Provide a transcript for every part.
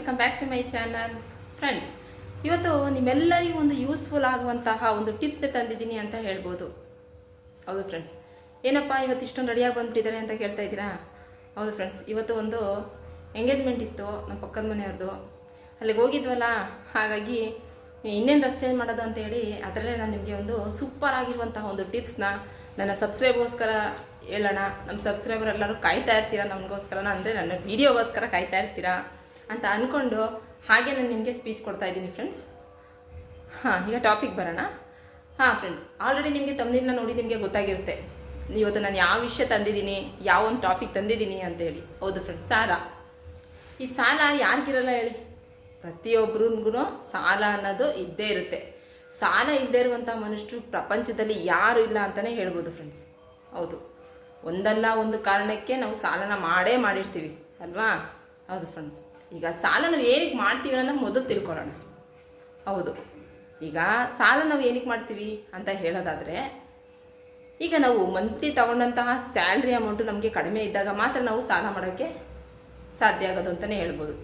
Welcome back to my channel friends ಇವತ್ತು ನಿಮ್ಮೆಲ್ಲರಿಗೂ ಒಂದು ಯೂಸ್ಫುಲ್ ಆಗುವಂತಹ ಒಂದು ಟಿಪ್ಸ್ ತಂದಿದ್ದೀನಿ ಅಂತ ಹೇಳ್ಬೋದು. ಹೌದು ಫ್ರೆಂಡ್ಸ್ ಏನಪ್ಪ ಇವತ್ತು ಇಷ್ಟೊಂದು ರೆಡಿಯಾಗಿ ಬಂದ್ಬಿಟ್ಟಿದ್ದಾರೆ ಅಂತ ಕೇಳ್ತಾ ಇದ್ದೀರಾ? ಹೌದು ಫ್ರೆಂಡ್ಸ್ ಇವತ್ತು ಒಂದು ಎಂಗೇಜ್ಮೆಂಟ್ ಇತ್ತು ನಮ್ಮ ಪಕ್ಕದ ಮನೆಯವ್ರದ್ದು. ಅಲ್ಲಿಗೆ ಹೋಗಿದ್ವಲ್ಲ? ಹಾಗಾಗಿ ಇನ್ನೇನು ರಸ್ ಚೇಂಜ್ ಮಾಡೋದು ಅಂತ ಹೇಳಿ ಅದರಲ್ಲೇ ನಾನು ನಿಮಗೆ ಒಂದು ಸೂಪರ್ ಆಗಿರುವಂತಹ ಒಂದು ಟಿಪ್ಸ್ನ ನನ್ನ ಸಬ್ಸ್ಕ್ರೈಬ್ಗೋಸ್ಕರ ಹೇಳೋಣ. ನಮ್ಮ ಸಬ್ಸ್ಕ್ರೈಬರ್ ಎಲ್ಲರೂ ಕಾಯ್ತಾ ಇರ್ತೀರಾ? ನಮಗೋಸ್ಕರನ? ಅಂದರೆ ನನ್ನ ವೀಡಿಯೋಗೋಸ್ಕರ ಕಾಯ್ತಾ ಇರ್ತೀರಾ? ಅಂತ ಅಂದ್ಕೊಂಡು ಹಾಗೆ ನಾನು ನಿಮಗೆ ಸ್ಪೀಚ್ ಕೊಡ್ತಾ ಇದ್ದೀನಿ ಫ್ರೆಂಡ್ಸ್ ಹಾಂ, ಈಗ ಟಾಪಿಕ್ ಬರೋಣ. ಹಾಂ ಫ್ರೆಂಡ್ಸ್ ಆಲ್ರೆಡಿ ನಿಮಗೆ ತಮ್ಮನಿಂದ ನೋಡಿ ನಿಮಗೆ ಗೊತ್ತಾಗಿರುತ್ತೆ. ಇವತ್ತು ನಾನು ಯಾವ ವಿಷಯ ತಂದಿದ್ದೀನಿ, ಯಾವ ಒಂದು ಟಾಪಿಕ್ ತಂದಿದ್ದೀನಿ ಅಂತ ಹೇಳಿ. ಹೌದು ಫ್ರೆಂಡ್ಸ್ ಸಾಲ. ಈ ಸಾಲ ಯಾರಿಗಿರಲ್ಲ ಹೇಳಿ? ಪ್ರತಿಯೊಬ್ಬರಿಗೂ ಸಾಲ ಅನ್ನೋದು ಇದ್ದೇ ಇರುತ್ತೆ. ಸಾಲ ಇಲ್ಲದೇ ಇರುವಂಥ ಮನುಷ್ಯರು ಪ್ರಪಂಚದಲ್ಲಿ ಯಾರು ಇಲ್ಲ ಅಂತಲೇ ಹೇಳ್ಬೋದು ಫ್ರೆಂಡ್ಸ್ ಹೌದು. ಒಂದಲ್ಲ ಒಂದು ಕಾರಣಕ್ಕೆ ನಾವು ಸಾಲನ ಮಾಡೇ ಮಾಡಿರ್ತೀವಿ. ಅಲ್ವಾ? ಹೌದು ಫ್ರೆಂಡ್ಸ್ ಈಗ ಸಾಲ ನಾವು ಏನಕ್ಕೆ ಮಾಡ್ತೀವಿ ಅನ್ನೋದು ಮೊದಲು ತಿಳ್ಕೊಳ್ಳೋಣ. ಹೌದು. ಈಗ ಸಾಲ ನಾವು ಏನಕ್ಕೆ ಮಾಡ್ತೀವಿ ಅಂತ ಹೇಳೋದಾದರೆ, ಈಗ ನಾವು ಮಂತ್ಲಿ ತಗೊಂಡಂತಹ ಸ್ಯಾಲ್ರಿ ಅಮೌಂಟು ನಮಗೆ ಕಡಿಮೆ ಇದ್ದಾಗ ಮಾತ್ರ ನಾವು ಸಾಲ ಮಾಡೋಕ್ಕೆ ಸಾಧ್ಯ ಆಗೋದು ಅಂತಲೇ ಹೇಳ್ಬೋದು.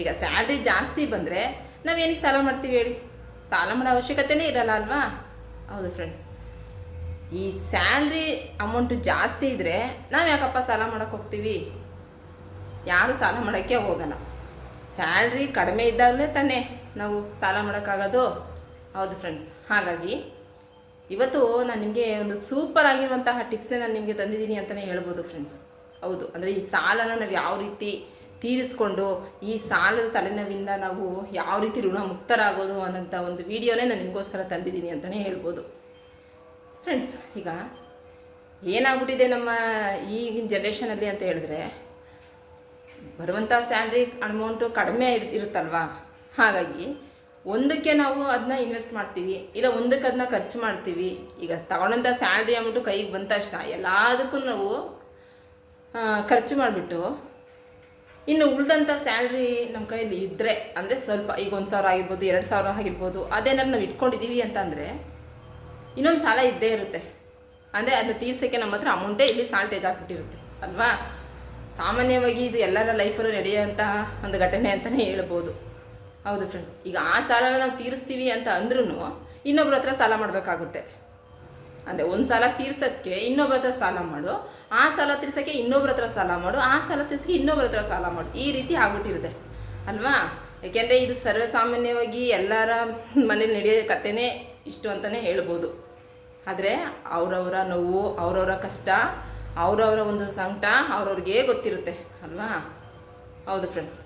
ಈಗ ಸ್ಯಾಲ್ರಿ ಜಾಸ್ತಿ ಬಂದರೆ ನಾವೇನಕ್ಕೆ ಸಾಲ ಮಾಡ್ತೀವಿ ಹೇಳಿ? ಸಾಲ ಮಾಡೋ ಅವಶ್ಯಕತೆನೇ ಇರಲ್ಲ ಅಲ್ವಾ? ಹೌದು ಫ್ರೆಂಡ್ಸ್ ಈ ಸ್ಯಾಲ್ರಿ ಅಮೌಂಟು ಜಾಸ್ತಿ ಇದ್ದರೆ ನಾವು ಯಾಕಪ್ಪ ಸಾಲ ಮಾಡೋಕ್ಕೆ ಹೋಗ್ತೀವಿ? ಯಾರು ಸಾಲ ಮಾಡೋಕ್ಕೆ ಹೋಗಲ್ಲ. ಸ್ಯಾಲ್ರಿ ಕಡಿಮೆ ಇದ್ದಾಗಲೇ ತಾನೇ ನಾವು ಸಾಲ ಮಾಡೋಕ್ಕಾಗೋದು? ಹೌದು ಫ್ರೆಂಡ್ಸ್ ಹಾಗಾಗಿ ಇವತ್ತು ನಾನು ನಿಮಗೆ ಒಂದು ಸೂಪರ್ ಆಗಿರುವಂತಹ ಟಿಪ್ಸ್ನೇ ನಾನು ನಿಮಗೆ ತಂದಿದ್ದೀನಿ ಅಂತಲೇ ಹೇಳ್ಬೋದು ಫ್ರೆಂಡ್ಸ್ ಹೌದು, ಅಂದರೆ ಈ ಸಾಲನ ನಾವು ಯಾವ ರೀತಿ ತೀರಿಸ್ಕೊಂಡು ಈ ಸಾಲದ ತಲೆನೋವಿಂದ ನಾವು ಯಾವ ರೀತಿ ಋಣ ಮುಕ್ತರಾಗೋದು ಅನ್ನೋಂಥ ಒಂದು ವಿಡಿಯೋನೇ ನಾನು ನಿಮಗೋಸ್ಕರ ತಂದಿದ್ದೀನಿ ಅಂತಲೇ ಹೇಳ್ಬೋದು. ಫ್ರೆಂಡ್ಸ್ ಈಗ ಏನಾಗ್ಬಿಟ್ಟಿದೆ ನಮ್ಮ ಈಗಿನ ಜನ್ರೇಷನಲ್ಲಿ ಅಂತ ಹೇಳಿದ್ರೆ ಬರುವಂಥ ಸ್ಯಾಲ್ರಿ ಅಮೌಂಟು ಕಡಿಮೆ ಇರ್ ಇರುತ್ತಲ್ವಾ? ಹಾಗಾಗಿ ಒಂದಕ್ಕೆ ನಾವು ಅದನ್ನ ಇನ್ವೆಸ್ಟ್ ಮಾಡ್ತೀವಿ, ಇಲ್ಲ ಒಂದಕ್ಕೆ ಅದನ್ನ ಖರ್ಚು ಮಾಡ್ತೀವಿ, ಈಗ ತಗೊಂಡಂಥ ಸ್ಯಾಲ್ರಿ ಅಮೌಂಟು ಕೈಗೆ ಬಂದ ತಕ್ಷಣ ಎಲ್ಲದಕ್ಕೂ ನಾವು ಖರ್ಚು ಮಾಡಿಬಿಟ್ಟು ಇನ್ನು ಉಳಿದಂಥ ಸ್ಯಾಲ್ರಿ ನಮ್ಮ ಕೈಯಲ್ಲಿ ಇದ್ದರೆ ಅಂದರೆ ಸ್ವಲ್ಪ ಈಗ ಒಂದು ಸಾವಿರ ಆಗಿರ್ಬೋದು, ಎರಡು ಸಾವಿರ ಆಗಿರ್ಬೋದು ಅದೇನಾದ್ರು ನಾವು ಇಟ್ಕೊಂಡಿದ್ದೀವಿ ಅಂತಂದರೆ ಇನ್ನೊಂದು ಸಾಲ ಇದ್ದೇ ಇರುತ್ತೆ. ಅಂದರೆ ಅದನ್ನ ತೀರ್ಸೋಕ್ಕೆ ನಮ್ಮ ಹತ್ರ ಅಮೌಂಟೇ ಇಲ್ಲಿ ಸಾಲ್ಟೇಜ್ ಆಗಿಬಿಟ್ಟಿರುತ್ತೆ ಅಲ್ವಾ? ಸಾಮಾನ್ಯವಾಗಿ ಇದು ಎಲ್ಲರ ಲೈಫಲ್ಲೂ ನಡೆಯುವಂತಹ ಒಂದು ಘಟನೆ ಅಂತಲೇ ಹೇಳ್ಬೋದು. ಹೌದು ಫ್ರೆಂಡ್ಸ್ ಈಗ ಆ ಸಾಲನ ನಾವು ತೀರಿಸ್ತೀವಿ ಅಂತ ಅಂದ್ರೂ ಇನ್ನೊಬ್ರ ಹತ್ರ ಸಾಲ ಮಾಡಬೇಕಾಗುತ್ತೆ. ಅಂದರೆ ಒಂದು ಸಾಲ ತೀರ್ಸೋಕ್ಕೆ ಇನ್ನೊಬ್ರ ಹತ್ರ ಸಾಲ ಮಾಡು, ಆ ಸಾಲ ತೀರ್ಸೋಕ್ಕೆ ಇನ್ನೊಬ್ರ ಹತ್ರ ಸಾಲ ಮಾಡು, ಆ ಸಾಲ ತೀರ್ಸೋಕ್ಕೆ ಇನ್ನೊಬ್ರ ಹತ್ರ ಸಾಲ ಮಾಡು, ಈ ರೀತಿ ಆಗ್ಬಿಟ್ಟಿರುತ್ತೆ. ಅಲ್ವಾ? ಯಾಕೆಂದರೆ ಇದು ಸರ್ವಸಾಮಾನ್ಯವಾಗಿ ಎಲ್ಲರ ಮನೇಲಿ ನಡೆಯೋ ಕಥೆನೇ ಇಷ್ಟು ಅಂತಲೇ ಹೇಳ್ಬೋದು. ಆದರೆ ಅವರವರ ನೋವು, ಅವರವರ ಕಷ್ಟ ಅವರವರ ಒಂದು ಸಂಕಟ ಅವ್ರವ್ರಿಗೆ ಗೊತ್ತಿರುತ್ತೆ, ಅಲ್ವಾ? ಹೌದು ಫ್ರೆಂಡ್ಸ್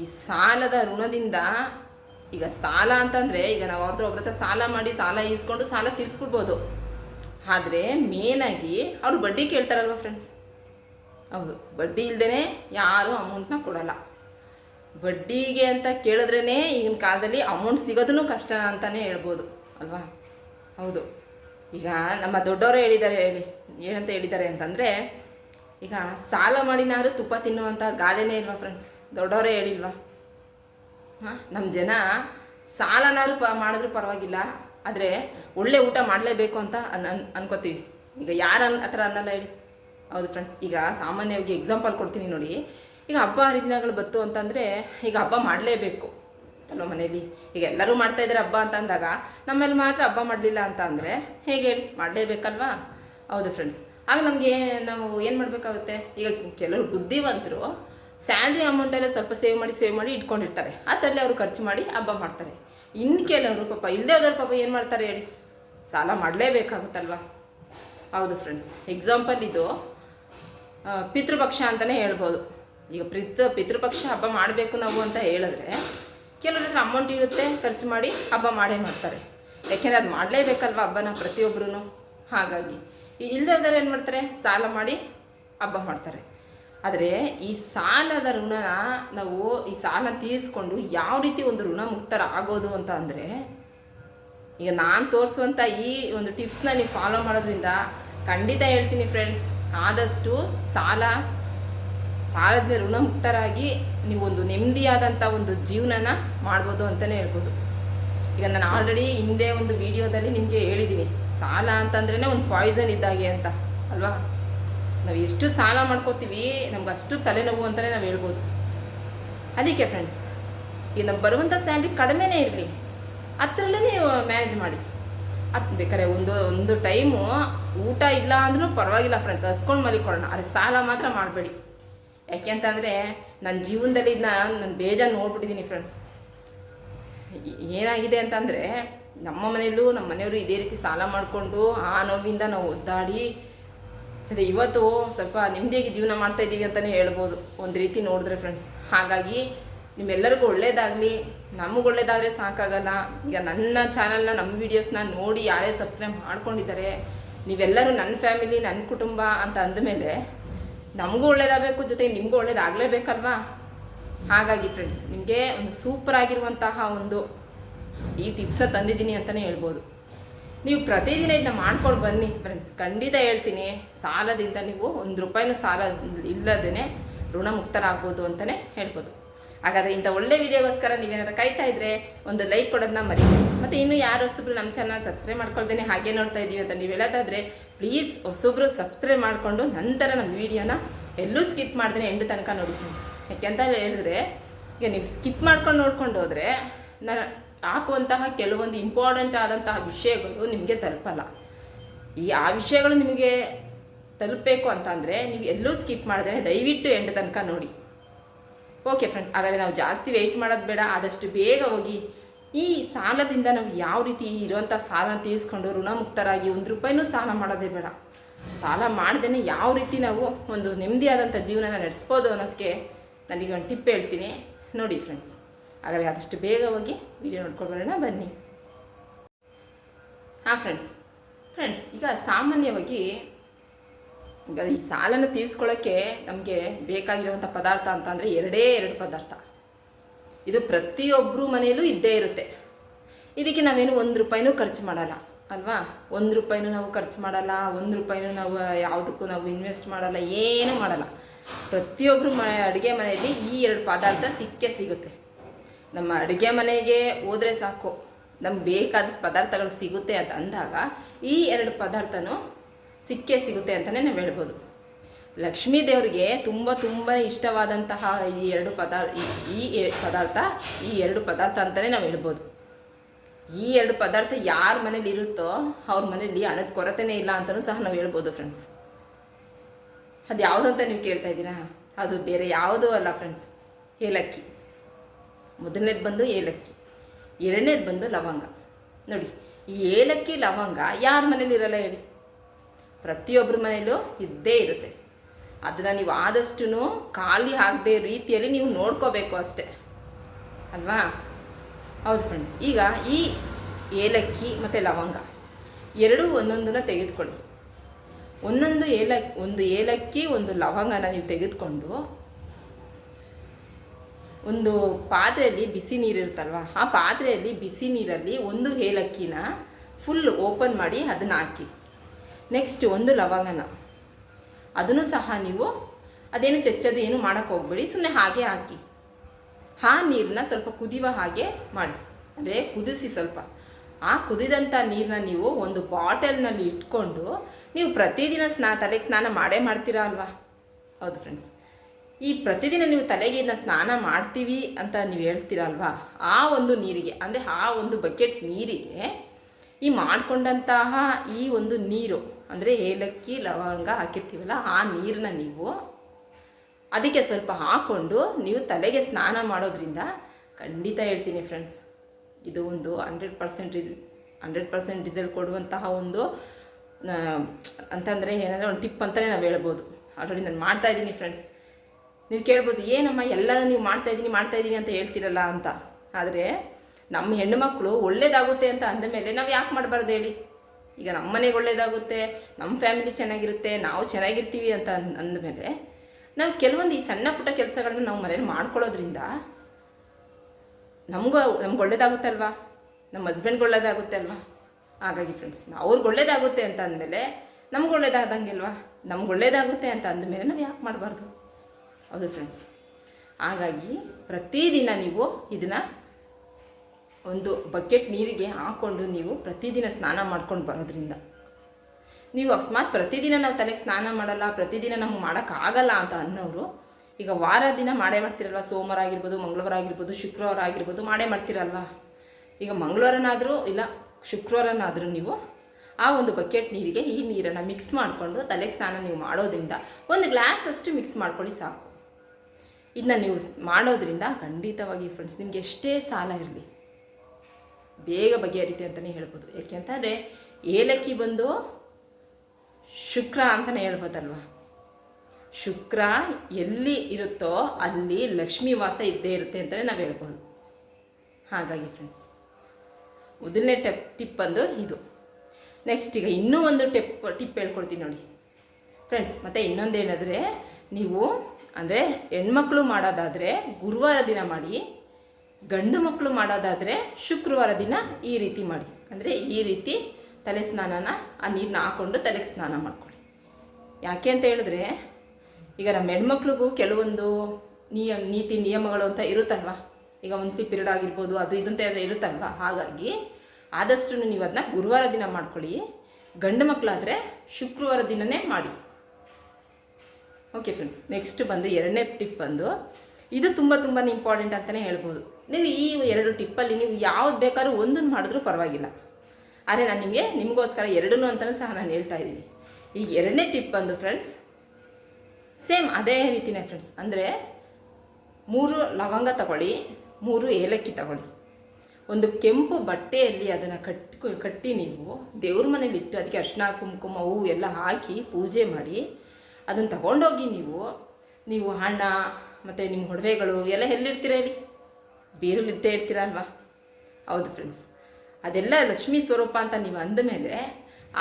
ಈ ಸಾಲದ ಋಣದಿಂದ ಈಗ ಸಾಲ ಅಂತಂದರೆ ಈಗ ನಾವು ಅವ್ರದ್ದು ಒಬ್ಬರ ಹತ್ರ ಸಾಲ ಮಾಡಿ ಸಾಲ ಈಸ್ಕೊಂಡು ಸಾಲ ತೀರಿಸ್ಕೊಡ್ಬೋದು. ಆದರೆ ಮೇನಾಗಿ ಅವರು ಬಡ್ಡಿ ಕೇಳ್ತಾರಲ್ವ ಫ್ರೆಂಡ್ಸ್ ಹೌದು, ಬಡ್ಡಿ ಇಲ್ಲದೇ ಯಾರೂ ಅಮೌಂಟ್ನ ಕೊಡಲ್ಲ. ಬಡ್ಡಿಗೆ ಅಂತ ಕೇಳಿದ್ರೇ ಈಗಿನ ಕಾಲದಲ್ಲಿ ಅಮೌಂಟ್ ಸಿಗೋದನ್ನು ಕಷ್ಟ ಅಂತಲೇ ಹೇಳ್ಬೋದು, ಅಲ್ವಾ? ಹೌದು. ಈಗ ನಮ್ಮ ದೊಡ್ಡವರು ಹೇಳಿದ್ದಾರೆ, ಹೇಳಿ, ಏನಂತ ಹೇಳಿದ್ದಾರೆ ಅಂತಂದರೆ, ಈಗ ಸಾಲ ಮಾಡಿನಾರು ತುಪ್ಪ ತಿನ್ನುವಂಥ ಗಾದೆನೇ ಇಲ್ವಾ ಫ್ರೆಂಡ್ಸ್ ದೊಡ್ಡವರೇ ಹೇಳಿಲ್ವಾ? ಹಾಂ? ನಮ್ಮ ಜನ ಸಾಲನಾರು ಪ, ಮಾಡಿದ್ರೂ ಪರವಾಗಿಲ್ಲ, ಆದರೆ ಒಳ್ಳೆ ಊಟ ಮಾಡಲೇಬೇಕು ಅಂತ ಅನ್ ಅನ್, ಅನ್ಕೋತೀವಿ. ಈಗ ಯಾರು ಅನ್ ಆ ಥರ ಅನ್ನಲ್ಲ ಹೇಳಿ. ಹೌದು ಫ್ರೆಂಡ್ಸ್ ಈಗ ಸಾಮಾನ್ಯವಾಗಿ ಎಕ್ಸಾಂಪಲ್ ಕೊಡ್ತೀನಿ ನೋಡಿ. ಈಗ ಹಬ್ಬ ಹರಿದಿನಗಳು ಬತ್ತು ಅಂತಂದರೆ ಈಗ ಹಬ್ಬ ಮಾಡಲೇಬೇಕು. ಅಲ್ವ ಮನೇಲಿ. ಈಗ ಎಲ್ಲರೂ ಮಾಡ್ತಾ ಇದ್ದಾರೆ ಹಬ್ಬ ಅಂತ ಅಂದಾಗ ನಮ್ಮಲ್ಲಿ ಮಾತ್ರ ಹಬ್ಬ ಮಾಡಲಿಲ್ಲ ಅಂತ ಅಂದರೆ ಹೇಗೆ ಹೇಳಿ? ಮಾಡಲೇಬೇಕಲ್ವಾ? ಹೌದು ಫ್ರೆಂಡ್ಸ್ ಆಗ ನಮಗೆ ನಾವು ಏನು ಮಾಡಬೇಕಾಗುತ್ತೆ? ಈಗ ಕೆಲವರು ಬುದ್ಧಿವಂತರು ಸ್ಯಾಲ್ರಿ ಅಮೌಂಟೆಲ್ಲ ಸ್ವಲ್ಪ ಸೇವ್ ಮಾಡಿ ಸೇವ್ ಮಾಡಿ ಇಟ್ಕೊಂಡಿರ್ತಾರೆ. ಆ ಅದರಲ್ಲಿ ಅವರು ಖರ್ಚು ಮಾಡಿ ಹಬ್ಬ ಮಾಡ್ತಾರೆ. ಇನ್ನು ಕೆಲವರು ಪಾಪ ಇಲ್ಲದೆ ಹೋದವ್ರು ಪಾಪ ಏನು ಮಾಡ್ತಾರೆ ಹೇಳಿ? ಸಾಲ ಮಾಡಲೇಬೇಕಾಗುತ್ತಲ್ವಾ? ಹೌದು ಫ್ರೆಂಡ್ಸ್ ಎಕ್ಸಾಂಪಲ್ ಇದು ಪಿತೃಪಕ್ಷ ಅಂತಲೇ ಹೇಳ್ಬೋದು. ಈಗ ಪಿತೃ, ಪಿತೃಪಕ್ಷ ಹಬ್ಬ ಮಾಡಬೇಕು ನಾವು ಅಂತ ಹೇಳಿದ್ರೆ ಕೆಲವ್ರ ಹತ್ರ ಅಮೌಂಟ್ ಇರುತ್ತೆ ಖರ್ಚು ಮಾಡಿ ಹಬ್ಬ ಮಾಡೇ ಮಾಡ್ತಾರೆ. ಯಾಕೆಂದರೆ ಅದು ಮಾಡಲೇಬೇಕಲ್ವ ಹಬ್ಬನ ಪ್ರತಿಯೊಬ್ಬರೂ ಹಾಗಾಗಿ ಈ ಇಲ್ಲದವ್ರು ಏನು ಮಾಡ್ತಾರೆ? ಸಾಲ ಮಾಡಿ ಹಬ್ಬ ಮಾಡ್ತಾರೆ. ಆದರೆ ಈ ಸಾಲದ ಋಣನ ನಾವು ಈ ಸಾಲ ತೀರಿಸ್ಕೊಂಡು ಯಾವ ರೀತಿ ಒಂದು ಋಣ ಮುಕ್ತರ ಆಗೋದು ಅಂತ ಅಂದರೆ, ಈಗ ನಾನು ತೋರಿಸುವಂಥ ಈ ಒಂದು ಟಿಪ್ಸ್ನ ನೀವು ಫಾಲೋ ಮಾಡೋದ್ರಿಂದ ಖಂಡಿತ ಹೇಳ್ತೀನಿ ಫ್ರೆಂಡ್ಸ್ ಆದಷ್ಟು ಸಾಲ ಸಾಲದ ಋಣಮುಕ್ತರಾಗಿ ಒಂದು ನೆಮ್ಮದಿಯಾದಂಥ ಒಂದು ಜೀವನನ ಮಾಡ್ಬೋದು ಅಂತಲೇ ಹೇಳ್ಬೋದು. ಈಗ ನಾನು ಆಲ್ರೆಡಿ ಹಿಂದೆ ಒಂದು ವಿಡಿಯೋದಲ್ಲಿ ನಿಮಗೆ ಹೇಳಿದ್ದೀನಿ ಸಾಲ ಅಂತಂದ್ರೇ ಒಂದು ಪಾಯ್ಸನ್ ಇದ್ದಾಗೆ ಅಂತ, ಅಲ್ವಾ? ನಾವು ಎಷ್ಟು ಸಾಲ ಮಾಡ್ಕೋತೀವಿ, ನಮ್ಗೆ ಅಷ್ಟು ತಲೆನೋವು ಅಂತಲೇ ನಾವು ಹೇಳ್ಬೋದು. ಅದಕ್ಕೆ ಫ್ರೆಂಡ್ಸ್ ಈಗ ನಮ್ಗೆ ಬರುವಂಥ ಸ್ಯಾಲ್ರಿ ಕಡಿಮೆನೇ ಇರಲಿ, ಅದರಲ್ಲೇ ನೀವು ಮ್ಯಾನೇಜ್ ಮಾಡಿ. ಅದು ಬೇಕಾದ್ರೆ ಒಂದು ಒಂದು ಟೈಮು ಊಟ ಇಲ್ಲ ಅಂದ್ರೂ ಪರವಾಗಿಲ್ಲ ಫ್ರೆಂಡ್ಸ್ ಹಸ್ಕೊಂಡು ಮಲಿಕೊಳ್ಳೋಣ. ಆದರೆ ಸಾಲ ಮಾತ್ರ ಮಾಡಬೇಡಿ. ಯಾಕೆಂತಂದರೆ ನನ್ನ ಜೀವನದಲ್ಲಿ ಇದನ್ನ ನಾನು ಬೇಜಾರು ನೋಡ್ಬಿಟ್ಟಿದ್ದೀನಿ ಫ್ರೆಂಡ್ಸ್ ಏನಾಗಿದೆ ಅಂತಂದರೆ ನಮ್ಮ ಮನೆಯಲ್ಲೂ ನಮ್ಮ ಮನೆಯವರು ಇದೇ ರೀತಿ ಸಾಲ ಮಾಡಿಕೊಂಡು ಆ ನೋವಿಂದ ನಾವು ಒದ್ದಾಡಿ, ಸರಿ, ಇವತ್ತು ಸ್ವಲ್ಪ ನೆಮ್ಮದಿಯಾಗಿ ಜೀವನ ಮಾಡ್ತಾ ಇದ್ದೀವಿ ಅಂತಲೇ ಹೇಳ್ಬೋದು. ಒಂದು ರೀತಿ ನೋಡಿದ್ರೆ ಫ್ರೆಂಡ್ಸ್ ಹಾಗಾಗಿ ನಿಮ್ಮೆಲ್ಲರಿಗೂ ಒಳ್ಳೇದಾಗಲಿ. ನಮಗೆ ಒಳ್ಳೇದಾದರೆ ಸಾಕಾಗಲ್ಲ. ಈಗ ನನ್ನ ಚಾನಲ್ನ ನಮ್ಮ ವೀಡಿಯೋಸ್ನ ನೋಡಿ ಯಾರೇ ಸಬ್ಸ್ಕ್ರೈಬ್ ಮಾಡ್ಕೊಂಡಿದ್ದಾರೆ, ನೀವೆಲ್ಲರೂ ನನ್ನ ಫ್ಯಾಮಿಲಿ ನನ್ನ ಕುಟುಂಬ ಅಂತ ಅಂದಮೇಲೆ ನಮಗೂ ಒಳ್ಳೇದಾಗಬೇಕು ಜೊತೆಗೆ ನಿಮಗೂ ಒಳ್ಳೇದಾಗಲೇಬೇಕಲ್ವಾ? ಹಾಗಾಗಿ ಫ್ರೆಂಡ್ಸ್ ನಿಮಗೆ ಒಂದು ಸೂಪರ್ ಆಗಿರುವಂತಹ ಒಂದು ಈ ಟಿಪ್ಸ ತಂದಿದ್ದೀನಿ ಅಂತಲೇ ಹೇಳ್ಬೋದು. ನೀವು ಪ್ರತಿದಿನ ಇದನ್ನ ಮಾಡ್ಕೊಂಡು ಬನ್ನಿ ಫ್ರೆಂಡ್ಸ್ ಖಂಡಿತ ಹೇಳ್ತೀನಿ. ಸಾಲದಿಂದ ನೀವು ಒಂದು ರೂಪಾಯಿನೂ ಸಾಲ ಇಲ್ಲದೇ ಋಣಮುಕ್ತರಾಗ್ಬೋದು ಅಂತಲೇ ಹೇಳ್ಬೋದು. ಹಾಗಾದರೆ ಇಂಥ ಒಳ್ಳೆ ವಿಡಿಯೋಗೋಸ್ಕರ ನೀವೇನಾದ್ರು ಕಾಯ್ತಾ ಇದ್ರೆ ಒಂದು ಲೈಕ್ ಕೊಡೋದನ್ನ ಮರಿಬೇಡಿ. ಮತ್ತು ಇನ್ನು ಯಾರು ಹೊಸಬ್ರು ನಮ್ಮ ಚಾನಲ್ ಸಬ್ಸ್ಕ್ರೈಬ್ ಮಾಡ್ಕೊಳ್ದೇನೆ ಹಾಗೆ ನೋಡ್ತಾ ಇದ್ದೀವಿ ಅಂತ ನೀವು ಹೇಳೋದಾದರೆ ಪ್ಲೀಸ್ ಹೊಸಬ್ರು ಸಬ್ಸ್ಕ್ರೈಬ್ ಮಾಡಿಕೊಂಡು ನಂತರ ನಮ್ಮ ವಿಡಿಯೋನ ಎಲ್ಲೂ ಸ್ಕಿಪ್ ಮಾಡ್ದೇ ಎಂಡು ತನಕ ನೋಡಿ ಫ್ರೆಂಡ್ಸ್ ಯಾಕೆಂತ ಹೇಳಿದ್ರೆ, ಈಗ ನೀವು ಸ್ಕಿಪ್ ಮಾಡ್ಕೊಂಡು ನೋಡ್ಕೊಂಡು ಹೋದರೆ ನಾನು ಹಾಕುವಂತಹ ಕೆಲವೊಂದು ಇಂಪಾರ್ಟೆಂಟ್ ಆದಂತಹ ವಿಷಯಗಳು ನಿಮಗೆ ತಲುಪಲ್ಲ. ಈ ಆ ವಿಷಯಗಳು ನಿಮಗೆ ತಲುಪಬೇಕು ಅಂತಂದರೆ ನೀವು ಎಲ್ಲೂ ಸ್ಕಿಪ್ ಮಾಡಿದ್ರೆ ದಯವಿಟ್ಟು ಎಂಡು ತನಕ ನೋಡಿ. ಓಕೆ ಫ್ರೆಂಡ್ಸ್ ಹಾಗಾದರೆ ನಾವು ಜಾಸ್ತಿ ವೆಯ್ಟ್ ಮಾಡೋದು ಬೇಡ. ಆದಷ್ಟು ಬೇಗ ಹೋಗಿ ಈ ಸಾಲದಿಂದ ನಾವು ಯಾವ ರೀತಿ ಇರುವಂಥ ಸಾಲ ತೀರಿಸ್ಕೊಂಡು ಋಣಮುಕ್ತರಾಗಿ ಒಂದು ರೂಪಾಯಿನೂ ಸಾಲ ಮಾಡೋದೇ ಬೇಡ. ಸಾಲ ಮಾಡ್ದೇ ಯಾವ ರೀತಿ ನಾವು ಒಂದು ನೆಮ್ಮದಿಯಾದಂಥ ಜೀವನನ ನಡೆಸ್ಬೋದು ಅನ್ನೋದಕ್ಕೆ ನನಗೆ ಒಂದು ಟಿಪ್ ಹೇಳ್ತೀನಿ. ನೋಡಿ ಫ್ರೆಂಡ್ಸ್ ಹಾಗಾದರೆ ಆದಷ್ಟು ಬೇಗ ಹೋಗಿ ವಿಡಿಯೋ ನೋಡ್ಕೊಳ್ಬರೋಣ ಬನ್ನಿ. ಹಾಂ ಫ್ರೆಂಡ್ಸ್ ಫ್ರೆಂಡ್ಸ್ ಈಗ ಸಾಮಾನ್ಯವಾಗಿ ಈ ಸಾಲನ ತೀರಿಸ್ಕೊಳ್ಳೋಕ್ಕೆ ನಮಗೆ ಬೇಕಾಗಿರುವಂಥ ಪದಾರ್ಥ ಅಂತಂದರೆ ಎರಡೇ ಎರಡು ಪದಾರ್ಥ. ಇದು ಪ್ರತಿಯೊಬ್ಬರು ಮನೆಯಲ್ಲೂ ಇದ್ದೇ ಇರುತ್ತೆ. ಇದಕ್ಕೆ ನಾವೇನು ಒಂದು ರೂಪಾಯಿನೂ ಖರ್ಚು ಮಾಡಲ್ಲ, ಅಲ್ವಾ? ಒಂದು ರೂಪಾಯಿನೂ ನಾವು ಖರ್ಚು ಮಾಡಲ್ಲ, ಒಂದು ರೂಪಾಯಿನೂ ನಾವು ಯಾವುದಕ್ಕೂ ನಾವು ಇನ್ವೆಸ್ಟ್ ಮಾಡಲ್ಲ, ಏನೂ ಮಾಡಲ್ಲ. ಪ್ರತಿಯೊಬ್ಬರು ಮ ಅಡುಗೆ ಮನೆಯಲ್ಲಿ ಈ ಎರಡು ಪದಾರ್ಥ ಸಿಕ್ಕೇ ಸಿಗುತ್ತೆ. ನಮ್ಮ ಅಡುಗೆ ಮನೆಗೆ ಹೋದರೆ ಸಾಕು. ನಮ್ಗೆ ಬೇಕಾದ ಪದಾರ್ಥಗಳು ಸಿಗುತ್ತೆ ಅಂತ ಅಂದಾಗ ಈ ಎರಡು ಪದಾರ್ಥನೂ ಸಿಕ್ಕೇ ಸಿಗುತ್ತೆ ಅಂತಲೇ ನಾವು ಹೇಳ್ಬೋದು. ಲಕ್ಷ್ಮೀ ದೇವರಿಗೆ ತುಂಬ ತುಂಬಾ ಇಷ್ಟವಾದಂತಹ ಈ ಎರಡು ಪದಾರ್ಥ ಈ ಪದಾರ್ಥ, ಈ ಎರಡು ಪದಾರ್ಥ ಅಂತಲೇ ನಾವು ಹೇಳ್ಬೋದು. ಈ ಎರಡು ಪದಾರ್ಥ ಯಾರ ಮನೇಲಿ ಇರುತ್ತೋ ಅವ್ರ ಮನೇಲಿ ಹಣದ ಕೊರತೆನೇ ಇಲ್ಲ ಅಂತಲೂ ಸಹ ನಾವು ಹೇಳ್ಬೋದು ಫ್ರೆಂಡ್ಸ್ ಅದು ಯಾವುದು ಅಂತ ನೀವು ಕೇಳ್ತಾ ಇದ್ದೀರಾ? ಅದು ಬೇರೆ ಯಾವುದೂ ಅಲ್ಲ ಫ್ರೆಂಡ್ಸ್ ಏಲಕ್ಕಿ. ಮೊದಲನೇದು ಬಂದು ಏಲಕ್ಕಿ. ಎರಡನೇದು ಬಂದು ಲವಂಗ. ನೋಡಿ, ಈ ಏಲಕ್ಕಿ, ಲವಂಗ ಯಾರ ಮನೇಲಿ ಇರಲ್ಲ ಹೇಳಿ. ಪ್ರತಿಯೊಬ್ಬರ ಮನೇಲೂ ಇದ್ದೇ ಇರುತ್ತೆ. ಅದನ್ನು ನೀವು ಆದಷ್ಟು ಖಾಲಿ ಆಗದೆ ರೀತಿಯಲ್ಲಿ ನೀವು ನೋಡ್ಕೋಬೇಕು ಅಷ್ಟೇ. ಅಲ್ವಾ? ಹೌದು ಫ್ರೆಂಡ್ಸ್ ಈಗ ಈ ಏಲಕ್ಕಿ ಮತ್ತು ಲವಂಗ ಎರಡೂ ಒಂದೊಂದನ್ನು ತೆಗೆದುಕೊಳ್ಳಿ. ಒಂದೊಂದು ಏಲಕ್ಕಿ ಒಂದು ಏಲಕ್ಕಿ, ಒಂದು ಲವಂಗನ ನೀವು ತೆಗೆದುಕೊಂಡು ಒಂದು ಪಾತ್ರೆಯಲ್ಲಿ ಬಿಸಿ ನೀರಿರುತ್ತಲ್ವ ಆ ಪಾತ್ರೆಯಲ್ಲಿ ಬಿಸಿ ನೀರಲ್ಲಿ ಒಂದು ಏಲಕ್ಕಿನ ಫುಲ್ ಓಪನ್ ಮಾಡಿ ಅದನ್ನು ಹಾಕಿ. ನೆಕ್ಸ್ಟ್ ಒಂದು ಲವಂಗನ. ಅದನ್ನು ಸಹ ನೀವು ಅದೇನು ಚೆಚ್ಚೋದು ಏನು ಮಾಡೋಕ್ಕೆ ಹೋಗ್ಬೇಡಿ ಸುಮ್ಮನೆ ಹಾಗೆ ಹಾಕಿ. ಆ ನೀರನ್ನ ಸ್ವಲ್ಪ ಕುದಿಯುವ ಹಾಗೆ ಮಾಡಿ. ಅಂದರೆ ಕುದಿಸಿ ಸ್ವಲ್ಪ. ಆ ಕುದಿದಂಥ ನೀರನ್ನ ನೀವು ಒಂದು ಬಾಟಲ್ನಲ್ಲಿ ಇಟ್ಕೊಂಡು ನೀವು ಪ್ರತಿದಿನ ಸ್ನಾ, ತಲೆಗೆ ಸ್ನಾನ ಮಾಡೇ ಮಾಡ್ತೀರಾ ಅಲ್ವಾ? ಹೌದು ಫ್ರೆಂಡ್ಸ್ ಈ ಪ್ರತಿದಿನ ನೀವು ತಲೆಗೆ ಸ್ನಾನ ಮಾಡ್ತೀವಿ ಅಂತ ನೀವು ಹೇಳ್ತೀರಲ್ವಾ ಆ ಒಂದು ನೀರಿಗೆ, ಅಂದರೆ ಆ ಒಂದು ಬಕೆಟ್ ನೀರಿಗೆ ಈ ಮಾಡಿಕೊಂಡಂತಹ ಈ ಒಂದು ನೀರು ಅಂದರೆ ಏಲಕ್ಕಿ, ಲವಂಗ ಹಾಕಿರ್ತೀವಲ್ಲ, ಆ ನೀರನ್ನ ನೀವು ಅದಕ್ಕೆ ಸ್ವಲ್ಪ ಹಾಕ್ಕೊಂಡು ನೀವು ತಲೆಗೆ ಸ್ನಾನ ಮಾಡೋದ್ರಿಂದ ಖಂಡಿತ ಹೇಳ್ತೀನಿ ಫ್ರೆಂಡ್ಸ್ ಇದು ಒಂದು ಹಂಡ್ರೆಡ್ ಪರ್ಸೆಂಟ್ ರಿಸ್ ಹಂಡ್ರೆಡ್ ಪರ್ಸೆಂಟ್ ರಿಸಲ್ಟ್ ಕೊಡುವಂತಹ ಒಂದು ಅಂತಂದರೆ ಏನಂದರೆ ಒಂದು ಟಿಪ್ ಅಂತಲೇ ನಾವು ಹೇಳ್ಬೋದು. ಆಲ್ರೆಡಿ ನಾನು ಮಾಡ್ತಾ ಇದ್ದೀನಿ ಫ್ರೆಂಡ್ಸ್ ನೀವು ಕೇಳ್ಬೋದು, ಏನಮ್ಮ ಎಲ್ಲನೂ ನೀವು ಮಾಡ್ತಾ ಇದ್ದೀನಿ ಮಾಡ್ತಾ ಇದ್ದೀನಿ ಅಂತ ಹೇಳ್ತೀರಲ್ಲ ಅಂತ. ಆದರೆ ನಮ್ಮ ಹೆಣ್ಣುಮಕ್ಕಳು ಒಳ್ಳೇದಾಗುತ್ತೆ ಅಂತ ಅಂದ ಮೇಲೆ ನಾವು ಯಾಕೆ ಮಾಡಬಾರ್ದು ಹೇಳಿ? ಈಗ ನಮ್ಮ ಮನೆಗೆ ಒಳ್ಳೇದಾಗುತ್ತೆ, ನಮ್ಮ ಫ್ಯಾಮಿಲಿ ಚೆನ್ನಾಗಿರುತ್ತೆ, ನಾವು ಚೆನ್ನಾಗಿರ್ತೀವಿ ಅಂತ ಅಂದ, ಅಂದಮೇಲೆ ನಾವು ಕೆಲವೊಂದು ಈ ಸಣ್ಣ ಪುಟ್ಟ ಕೆಲಸಗಳನ್ನ ನಾವು ಮನೇಲಿ ಮಾಡ್ಕೊಳ್ಳೋದ್ರಿಂದ ನಮಗೂ, ನಮ್ಗೆ ಒಳ್ಳೇದಾಗುತ್ತಲ್ವಾ ನಮ್ಮ ಹಸ್ಬೆಂಡ್ಗೆ ಒಳ್ಳೇದಾಗುತ್ತೆ ಅಲ್ವಾ? ಹಾಗಾಗಿ ಫ್ರೆಂಡ್ಸ್ ಅವ್ರಿಗೆ ಒಳ್ಳೇದಾಗುತ್ತೆ ಅಂತ ಅಂದಮೇಲೆ ನಮ್ಗೆ ಒಳ್ಳೇದಾದಂಗೆ ಅಲ್ವಾ? ನಮ್ಗೆ ಒಳ್ಳೇದಾಗುತ್ತೆ ಅಂತ ಅಂದಮೇಲೆ ನಾವು ಯಾಕೆ ಮಾಡಬಾರ್ದು? ಹೌದು ಫ್ರೆಂಡ್ಸ್ ಹಾಗಾಗಿ ಪ್ರತಿದಿನ ನೀವು ಇದನ್ನು ಒಂದು ಬಕೆಟ್ ನೀರಿಗೆ ಹಾಕ್ಕೊಂಡು ನೀವು ಪ್ರತಿದಿನ ಸ್ನಾನ ಮಾಡ್ಕೊಂಡು ಬರೋದ್ರಿಂದ. ನೀವು ಅಕಸ್ಮಾತ್ ಪ್ರತಿದಿನ ನಾವು ತಲೆಗೆ ಸ್ನಾನ ಮಾಡಲ್ಲ, ಪ್ರತಿದಿನ ನಮ್ಗೆ ಮಾಡೋಕ್ಕಾಗಲ್ಲ ಅಂತ ಅನ್ನೋರು, ಈಗ ವಾರ ದಿನ ಮಾಡೇ ಮಾಡ್ತಿರಲ್ವ? ಸೋಮವಾರ ಆಗಿರ್ಬೋದು, ಮಂಗಳವಾರ ಆಗಿರ್ಬೋದು, ಶುಕ್ರವಾರ ಆಗಿರ್ಬೋದು ಮಾಡೇ ಮಾಡ್ತಿರಲ್ವ? ಈಗ ಮಂಗಳವಾರನಾದರೂ ಇಲ್ಲ, ಶುಕ್ರವಾರನಾದರೂ ನೀವು ಆ ಒಂದು ಬಕೆಟ್ ನೀರಿಗೆ ಈ ನೀರನ್ನು ಮಿಕ್ಸ್ ಮಾಡಿಕೊಂಡು ತಲೆಗೆ ಸ್ನಾನ ನೀವು ಮಾಡೋದ್ರಿಂದ ಒಂದು ಗ್ಲಾಸ್ ಅಷ್ಟು ಮಿಕ್ಸ್ ಮಾಡ್ಕೊಳ್ಳಿ ಸಾಕು. ಇದನ್ನ ನೀವು ಮಾಡೋದ್ರಿಂದ ಖಂಡಿತವಾಗಿ ಫ್ರೆಂಡ್ಸ್ ನಿಮ್ಗೆ ಎಷ್ಟೇ ಸಾಲ ಇರಲಿ ಬೇಗ ಬಗೆಹರಿತೆ ಅಂತಲೇ ಹೇಳ್ಬೋದು. ಯಾಕೆಂತಂದರೆ ಏಲಕ್ಕಿ ಬಂದು ಶುಕ್ರ ಅಂತಲೇ ಹೇಳ್ಬೋದಲ್ವ? ಶುಕ್ರ ಎಲ್ಲಿ ಇರುತ್ತೋ ಅಲ್ಲಿ ಲಕ್ಷ್ಮೀ ವಾಸ ಇದ್ದೇ ಇರುತ್ತೆ ಅಂತಲೇ ನಾವು ಹೇಳ್ಬೋದು. ಹಾಗಾಗಿ ಫ್ರೆಂಡ್ಸ್ ಮೊದಲನೇ ಟೆಪ್ ಟಿಪ್ ಬಂದು ಇದು. ನೆಕ್ಸ್ಟ್ ಈಗ ಇನ್ನೂ ಒಂದು ಟೆಪ್ ಟಿಪ್ ಹೇಳ್ಕೊಡ್ತೀನಿ ನೋಡಿ. ಫ್ರೆಂಡ್ಸ್ ಮತ್ತು ಇನ್ನೊಂದೇನಾದರೆ, ನೀವು ಅಂದರೆ ಹೆಣ್ಮಕ್ಳು ಮಾಡೋದಾದರೆ ಗುರುವಾರ ದಿನ ಮಾಡಿ ಗಂಡು ಮಕ್ಕಳು ಮಾಡೋದಾದರೆ ಶುಕ್ರವಾರ ದಿನ ಈ ರೀತಿ ಮಾಡಿ. ಅಂದರೆ ಈ ರೀತಿ ತಲೆ ಸ್ನಾನನ, ಆ ನೀರನ್ನ ಹಾಕ್ಕೊಂಡು ತಲೆಗೆ ಸ್ನಾನ ಮಾಡ್ಕೊಳ್ಳಿ. ಯಾಕೆ ಅಂತ ಹೇಳಿದ್ರೆ, ಈಗ ನಮ್ಮ ಹೆಣ್ಮಕ್ಳಿಗೂ ಕೆಲವೊಂದು ನಿಯ, ನೀತಿ ನಿಯಮಗಳು ಅಂತ ಇರುತ್ತಲ್ವ? ಈಗ ಮಂತ್ಲಿ ಪಿರಿಯಡ್ ಆಗಿರ್ಬೋದು, ಅದು ಇದಂತ ಇರುತ್ತಲ್ವ? ಹಾಗಾಗಿ ಆದಷ್ಟು ನೀವು ಅದನ್ನ ಗುರುವಾರ ದಿನ ಮಾಡ್ಕೊಳ್ಳಿ. ಗಂಡು ಮಕ್ಕಳಾದರೆ ಶುಕ್ರವಾರ ದಿನನೇ ಮಾಡಿ. ಓಕೆ ಫ್ರೆಂಡ್ಸ್ ನೆಕ್ಸ್ಟ್ ಬಂದು ಎರಡನೇ ಟಿಪ್ ಬಂದು, ಇದು ತುಂಬ ತುಂಬಾ ಇಂಪಾರ್ಟೆಂಟ್ ಅಂತಲೇ ಹೇಳ್ಬೋದು. ನೀವು ಈ ಎರಡು ಟಿಪ್ಪಲ್ಲಿ ನೀವು ಯಾವ್ದು ಬೇಕಾದ್ರೂ ಒಂದನ್ನು ಮಾಡಿದ್ರೂ ಪರವಾಗಿಲ್ಲ. ಆದರೆ ನಾನು ನಿಮಗೆ ನಿಮಗೋಸ್ಕರ ಎರಡನ್ನೂ ಅಂತಲೂ ಸಹ ನಾನು ಹೇಳ್ತಾ ಇದ್ದೀನಿ. ಈಗ ಎರಡನೇ ಟಿಪ್ ಬಂದು ಫ್ರೆಂಡ್ಸ್ ಸೇಮ್ ಅದೇ ರೀತಿನೇ ಫ್ರೆಂಡ್ಸ್ ಅಂದರೆ ಮೂರು ಲವಂಗ ತಗೊಳ್ಳಿ, ಮೂರು ಏಲಕ್ಕಿ ತಗೊಳ್ಳಿ. ಒಂದು ಕೆಂಪು ಬಟ್ಟೆಯಲ್ಲಿ ಅದನ್ನು ಕಟ್ಟಿ ಕಟ್ಟಿ ನೀವು ದೇವ್ರ ಮನೇಲಿ ಇಟ್ಟು ಅದಕ್ಕೆ ಅರ್ಶಿನ ಕುಂಕುಮ ಹೂವು ಎಲ್ಲ ಹಾಕಿ ಪೂಜೆ ಮಾಡಿ ಅದನ್ನು ತಗೊಂಡೋಗಿ ನೀವು ನೀವು ಹಣ, ಮತ್ತು ನಿಮ್ಮ ಒಡವೆಗಳು ಎಲ್ಲ ಎಲ್ಲಿರ್ತೀರ ಹೇಳಿ? ಬೀರಲ್ಲಿ ಇದ್ದೇ ಅಲ್ವಾ ಹೌದು ಫ್ರೆಂಡ್ಸ್ ಅದೆಲ್ಲ ಲಕ್ಷ್ಮೀ ಸ್ವರೂಪ ಅಂತ ನೀವು ಅಂದಮೇಲೆ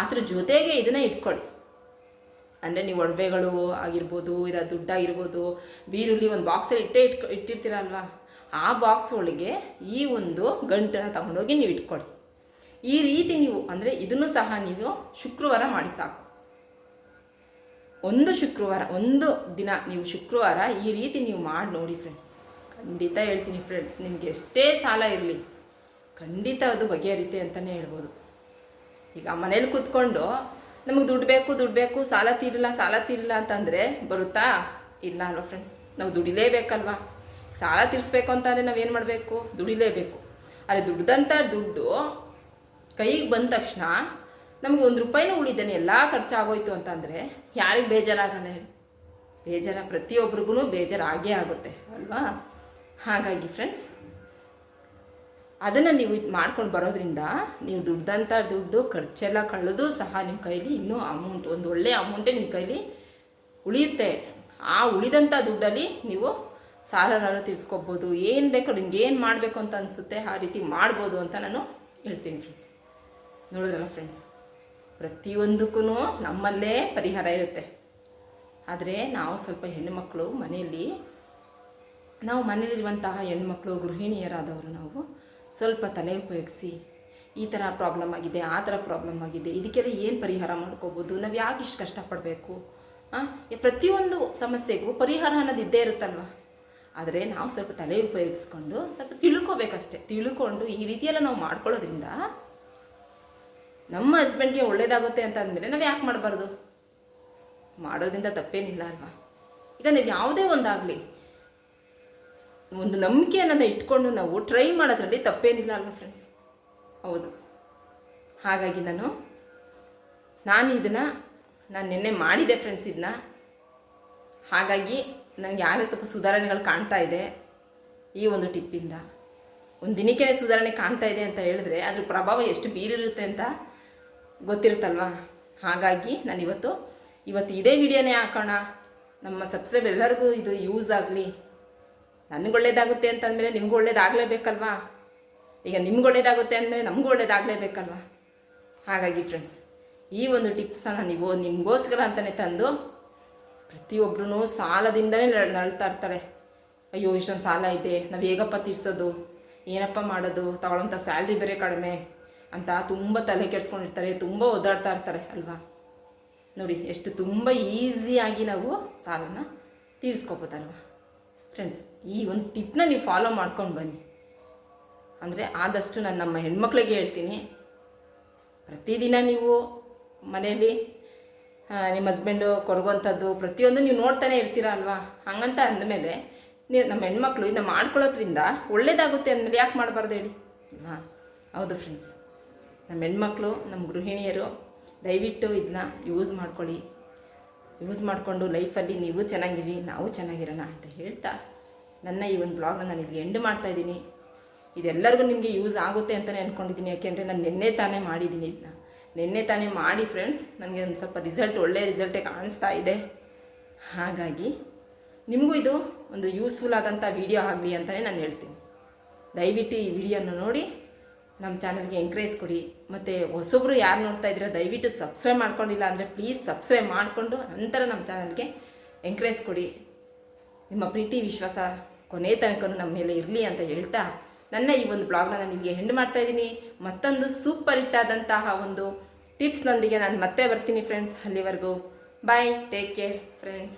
ಅದ್ರ ಜೊತೆಗೆ ಇದನ್ನು ಇಟ್ಕೊಳ್ಳಿ ಅಂದರೆ ನೀವು ಒಡವೆಗಳು ಆಗಿರ್ಬೋದು, ಇರೋ ದುಡ್ಡಾಗಿರ್ಬೋದು ಬೀರುಲಿ ಒಂದು ಬಾಕ್ಸಲ್ಲಿ ಇಟ್ಟೇ ಇಟ್ಕೊ ಇಟ್ಟಿರ್ತೀರಲ್ವಾ? ಆ ಬಾಕ್ಸ್ ಒಳಗೆ ಈ ಒಂದು ಗಂಟನ್ನು ತಗೊಂಡೋಗಿ ನೀವು ಇಟ್ಕೊಳ್ಳಿ ಈ ರೀತಿ ನೀವು, ಅಂದರೆ ಇದನ್ನು ಸಹ ನೀವು ಶುಕ್ರವಾರ ಮಾಡಿ ಸಾಕು. ಒಂದು ಶುಕ್ರವಾರ, ಒಂದು ದಿನ ನೀವು ಶುಕ್ರವಾರ ಈ ರೀತಿ ನೀವು ಮಾಡಿ ನೋಡಿ ಫ್ರೆಂಡ್ಸ್ ಖಂಡಿತ ಹೇಳ್ತೀನಿ ಫ್ರೆಂಡ್ಸ್ ನಿಮ್ಗೆ ಎಷ್ಟೇ ಸಾಲ ಇರಲಿ, ಖಂಡಿತ ಅದು ಬಗೆಹರಿತೆ ಅಂತಲೇ ಹೇಳ್ಬೋದು. ಈಗ ಮನೇಲಿ ಕೂತ್ಕೊಂಡು ನಮಗೆ ದುಡ್ಡು ಬೇಕು ದುಡ್ಡು ಬೇಕು, ಸಾಲ ತೀರಿಲ್ಲ ಸಾಲ ತೀರಿಲ್ಲ ಅಂತಂದರೆ ಬರುತ್ತಾ? ಇಲ್ಲ ಅಲ್ವಾ ಫ್ರೆಂಡ್ಸ್ ನಾವು ದುಡಿಲೇಬೇಕಲ್ವಾ? ಸಾಲ ತೀರಿಸ್ಬೇಕು ಅಂತಂದರೆ ನಾವೇನು ಮಾಡಬೇಕು? ದುಡಿಲೇಬೇಕು. ಆದರೆ ದುಡ್ದಂಥ ದುಡ್ಡು ಕೈಗೆ ಬಂದ ತಕ್ಷಣ ನಮಗೆ ಒಂದು ರೂಪಾಯಿನೂ ಉಳಿದೇನೆ ಎಲ್ಲ ಖರ್ಚಾಗೋಯ್ತು ಅಂತಂದರೆ ಯಾರಿಗೆ ಬೇಜಾರಾಗಲ್ಲ ಹೇಳಿ. ಬೇಜಾರ ಪ್ರತಿಯೊಬ್ರಿಗೂ ಬೇಜಾರಾಗೇ ಆಗುತ್ತೆ, ಅಲ್ವಾ? ಹಾಗಾಗಿ ಫ್ರೆಂಡ್ಸ್ ಅದನ್ನು ನೀವು ಇದು ಮಾಡ್ಕೊಂಡು ಬರೋದ್ರಿಂದ ನೀವು ದುಡ್ದಂಥ ದುಡ್ಡು, ಖರ್ಚೆಲ್ಲ ಕಳೆದು ಸಹ ನಿಮ್ಮ ಕೈಲಿ ಇನ್ನೂ ಅಮೌಂಟ್ ಒಂದು ಒಳ್ಳೆಯ ಅಮೌಂಟೇ ನಿಮ್ಮ ಕೈಲಿ ಉಳಿಯುತ್ತೆ. ಆ ಉಳಿದಂಥ ದುಡ್ಡಲ್ಲಿ ನೀವು ಸಾಲನಾದ್ರು ತಿಳ್ಸ್ಕೊಬೋದು ಏನು ಬೇಕೋ ನಿಮ್ಗೆ ಏನು ಮಾಡಬೇಕು ಅಂತ ಅನಿಸುತ್ತೆ ಆ ರೀತಿ ಮಾಡ್ಬೋದು ಅಂತ ನಾನು ಹೇಳ್ತೀನಿ ಫ್ರೆಂಡ್ಸ್ ನೋಡಿದ್ರಲ್ಲ ಫ್ರೆಂಡ್ಸ್ ಪ್ರತಿಯೊಂದಕ್ಕೂ ನಮ್ಮಲ್ಲೇ ಪರಿಹಾರ ಇರುತ್ತೆ. ಆದರೆ ನಾವು ಸ್ವಲ್ಪ ಹೆಣ್ಣುಮಕ್ಕಳು ಮನೆಯಲ್ಲಿ ನಾವು ಮನೆಯಲ್ಲಿರುವಂತಹ ಹೆಣ್ಮಕ್ಳು, ಗೃಹಿಣಿಯರಾದವರು ನಾವು ಸ್ವಲ್ಪ ತಲೆ ಉಪಯೋಗಿಸಿ ಈ ಥರ ಪ್ರಾಬ್ಲಮ್ ಆಗಿದೆ, ಆ ಥರ ಪ್ರಾಬ್ಲಮ್ ಆಗಿದೆ, ಇದಕ್ಕೆಲ್ಲ ಏನು ಪರಿಹಾರ ಮಾಡ್ಕೋಬೋದು? ನಾವು ಯಾಕೆ ಇಷ್ಟು ಕಷ್ಟಪಡಬೇಕು? ಪ್ರತಿಯೊಂದು ಸಮಸ್ಯೆಗೂ ಪರಿಹಾರ ಅನ್ನೋದು ಇದ್ದೇ ಇರುತ್ತಲ್ವ? ಆದರೆ ನಾವು ಸ್ವಲ್ಪ ತಲೆ ಉಪಯೋಗಿಸ್ಕೊಂಡು ಸ್ವಲ್ಪ ತಿಳ್ಕೊಬೇಕಷ್ಟೆ. ತಿಳ್ಕೊಂಡು ಈ ರೀತಿಯೆಲ್ಲ ನಾವು ಮಾಡ್ಕೊಳ್ಳೋದ್ರಿಂದ ನಮ್ಮ ಹಸ್ಬೆಂಡ್ಗೆ ಒಳ್ಳೇದಾಗುತ್ತೆ ಅಂತ ಅಂದಮೇಲೆ ನಾವು ಯಾಕೆ ಮಾಡಬಾರ್ದು? ಮಾಡೋದ್ರಿಂದ ತಪ್ಪೇನಿಲ್ಲ ಅಲ್ವಾ? ಈಗ ನೀವು ಯಾವುದೇ ಒಂದಾಗಲಿ ಒಂದು ನಂಬಿಕೆ ಅನ್ನೋದನ್ನ ಇಟ್ಕೊಂಡು ನಾವು ಟ್ರೈ ಮಾಡೋದ್ರಲ್ಲಿ ತಪ್ಪೇನಿಲ್ಲ ಅಲ್ವಾ ಫ್ರೆಂಡ್ಸ್ ಹೌದು. ಹಾಗಾಗಿ ನಾನು ನಾನು ಇದನ್ನು, ನಾನು ನಿನ್ನೆ ಮಾಡಿದೆ ಫ್ರೆಂಡ್ಸ್ ಇದನ್ನ. ಹಾಗಾಗಿ ನನಗೆ ಯಾರೇ ಸ್ವಲ್ಪ ಸುಧಾರಣೆಗಳು ಕಾಣ್ತಾ ಇದೆ ಈ ಒಂದು ಟಿಪ್ಪಿಂದ ಒಂದು ದಿನಕ್ಕೆ ಸುಧಾರಣೆ ಕಾಣ್ತಾ ಇದೆ ಅಂತ ಹೇಳಿದ್ರೆ ಅದ್ರ ಪ್ರಭಾವ ಎಷ್ಟು ಬೀರಿರುತ್ತೆ ಅಂತ ಗೊತ್ತಿರುತ್ತಲ್ವಾ? ಹಾಗಾಗಿ ನಾನು ಇವತ್ತು ಇವತ್ತು ಇದೇ ವಿಡಿಯೋನೇ ಹಾಕೋಣ. ನಮ್ಮ ಸಬ್ಸ್ಕ್ರೈಬ್ ಎಲ್ಲರಿಗೂ ಇದು ಯೂಸ್ ಆಗಲಿ. ನನಗೆ ಒಳ್ಳೇದಾಗುತ್ತೆ ಅಂತಂದಮೇಲೆ ನಿಮ್ಗೆ ಒಳ್ಳೇದಾಗಲೇಬೇಕಲ್ವಾ? ಈಗ ನಿಮ್ಗೆ ಒಳ್ಳೇದಾಗುತ್ತೆ ಅಂದಮೇಲೆ ನಮಗೂ ಒಳ್ಳೇದಾಗಲೇಬೇಕಲ್ವಾ? ಹಾಗಾಗಿ ಫ್ರೆಂಡ್ಸ್ ಈ ಒಂದು ಟಿಪ್ಸನ್ನು ನೀವು ನಿಮಗೋಸ್ಕರ ಅಂತಲೇ ತಂದು ಪ್ರತಿಯೊಬ್ಬರೂ ಸಾಲದಿಂದಲೇ ನಳ್- ನಳ್ತಾ ಇರ್ತಾರೆ. ಅಯ್ಯೋ, ಇಷ್ಟೊಂದು ಸಾಲ ಇದೆ, ನಾವು ಹೇಗಪ್ಪ ತೀರ್ಸೋದು? ಏನಪ್ಪ ಮಾಡೋದು? ತಗೊಳ್ಳೋಂಥ ಸ್ಯಾಲ್ರಿ ಬೇರೆ ಕಡಿಮೆ ಅಂತ ತುಂಬ ತಲೆ ಕೆಡಿಸ್ಕೊಂಡಿರ್ತಾರೆ, ತುಂಬ ಓದಾಡ್ತಾ ಇರ್ತಾರೆ ಅಲ್ವಾ? ನೋಡಿ, ಎಷ್ಟು ತುಂಬ ಈಸಿಯಾಗಿ ನಾವು ಸಾಲನ ತೀರಿಸ್ಕೋಬೋದಲ್ವಾ? ಫ್ರೆಂಡ್ಸ್ ಈ ಒಂದು ಟಿಪ್ನ ನೀವು ಫಾಲೋ ಮಾಡ್ಕೊಂಡು ಬನ್ನಿ. ಅಂದರೆ ಆದಷ್ಟು ನಾನು ನಮ್ಮ ಹೆಣ್ಮಕ್ಳಿಗೆ ಹೇಳ್ತೀನಿ. ಪ್ರತಿದಿನ ನೀವು ಮನೆಯಲ್ಲಿ ನಿಮ್ಮ ಹಸ್ಬೆಂಡು ಕೊಡುವಂಥದ್ದು ಪ್ರತಿಯೊಂದು ನೀವು ನೋಡ್ತಾನೆ ಇರ್ತೀರ ಅಲ್ವಾ? ಹಂಗಂತ ಅಂದಮೇಲೆ ನೀವು ನಮ್ಮ ಹೆಣ್ಮಕ್ಳು ಇದನ್ನ ಮಾಡ್ಕೊಳ್ಳೋದ್ರಿಂದ ಒಳ್ಳೇದಾಗುತ್ತೆ ಅಂದಮೇಲೆ ಯಾಕೆ ಮಾಡಬಾರ್ದು ಹೇಳಿ? ಅಲ್ವಾ? ಹೌದು ಫ್ರೆಂಡ್ಸ್ ನಮ್ಮ ಹೆಣ್ಮಕ್ಳು, ನಮ್ಮ ಗೃಹಿಣಿಯರು ದಯವಿಟ್ಟು ಇದನ್ನ ಯೂಸ್ ಮಾಡ್ಕೊಳ್ಳಿ. ಯೂಸ್ ಮಾಡಿಕೊಂಡು ಲೈಫಲ್ಲಿ ನೀವು ಚೆನ್ನಾಗಿರಿ, ನಾವು ಚೆನ್ನಾಗಿರೋಣ ಅಂತ ಹೇಳ್ತಾ ನನ್ನ ಈ ಒಂದು ಬ್ಲಾಗ್ನ ನಾನು ಇಲ್ಲಿ ಎಂಡ್ ಮಾಡ್ತಾ ಇದ್ದೀನಿ. ಇದೆಲ್ಲರಿಗೂ ನಿಮಗೆ ಯೂಸ್ ಆಗುತ್ತೆ ಅಂತಲೇ ಅಂದ್ಕೊಂಡಿದ್ದೀನಿ ಯಾಕೆಂದರೆ ನಾನು ನಿನ್ನೆ ತಾನೇ ಮಾಡಿದ್ದೀನಿ ಇದನ್ನ ನಿನ್ನೆ ತಾನೇ ಮಾಡಿ ಫ್ರೆಂಡ್ಸ್ ನನಗೆ ಒಂದು ಸ್ವಲ್ಪ ರಿಸಲ್ಟ್ ಒಳ್ಳೆಯ ರಿಸಲ್ಟೇ ಕಾಣಿಸ್ತಾ ಇದೆ. ಹಾಗಾಗಿ ನಿಮಗೂ ಇದು ಒಂದು ಯೂಸ್ಫುಲ್ ಆದಂಥ ವಿಡಿಯೋ ಆಗಲಿ ಅಂತಲೇ ನಾನು ಹೇಳ್ತೀನಿ. ದಯವಿಟ್ಟು ಈ ವಿಡಿಯೋನ ನೋಡಿ. ನಮ್ಮ ಚಾನಲ್ಗೆ ಎಂಕರೇಜ್ ಕೊಡಿ. ಮತ್ತು ಹೊಸೊಬ್ರು ಯಾರು ನೋಡ್ತಾ ಇದ್ದೀರಾ ದಯವಿಟ್ಟು ಸಬ್ಸ್ಕ್ರೈಬ್ ಮಾಡ್ಕೊಂಡಿಲ್ಲ ಅಂದರೆ ಪ್ಲೀಸ್ ಸಬ್ಸ್ಕ್ರೈಬ್ ಮಾಡಿಕೊಂಡು ನಂತರ ನಮ್ಮ ಚಾನಲ್ಗೆ ಎಂಕರೇಜ್ ಕೊಡಿ. ನಿಮ್ಮ ಪ್ರೀತಿ, ವಿಶ್ವಾಸ ಕೊನೆ ತನಕ ನಮ್ಮ ಮೇಲೆ ಇರಲಿ ಅಂತ ಹೇಳ್ತಾ ನನ್ನ ಈ ಒಂದು ಬ್ಲಾಗ್ನ ನಾನು ನಿಮಗೆ ಹೆಂಡ್ ಮಾಡ್ತಾ ಇದ್ದೀನಿ. ಮತ್ತೊಂದು ಸೂಪರ್ ಹಿಟ್ ಆದಂತಹ ಒಂದು ಟಿಪ್ಸ್ನೊಂದಿಗೆ ನಾನು ಮತ್ತೆ ಬರ್ತೀನಿ ಫ್ರೆಂಡ್ಸ್ ಅಲ್ಲಿವರೆಗೂ ಬಾಯ್ ಟೇಕ್ ಕೇರ್ ಫ್ರೆಂಡ್ಸ್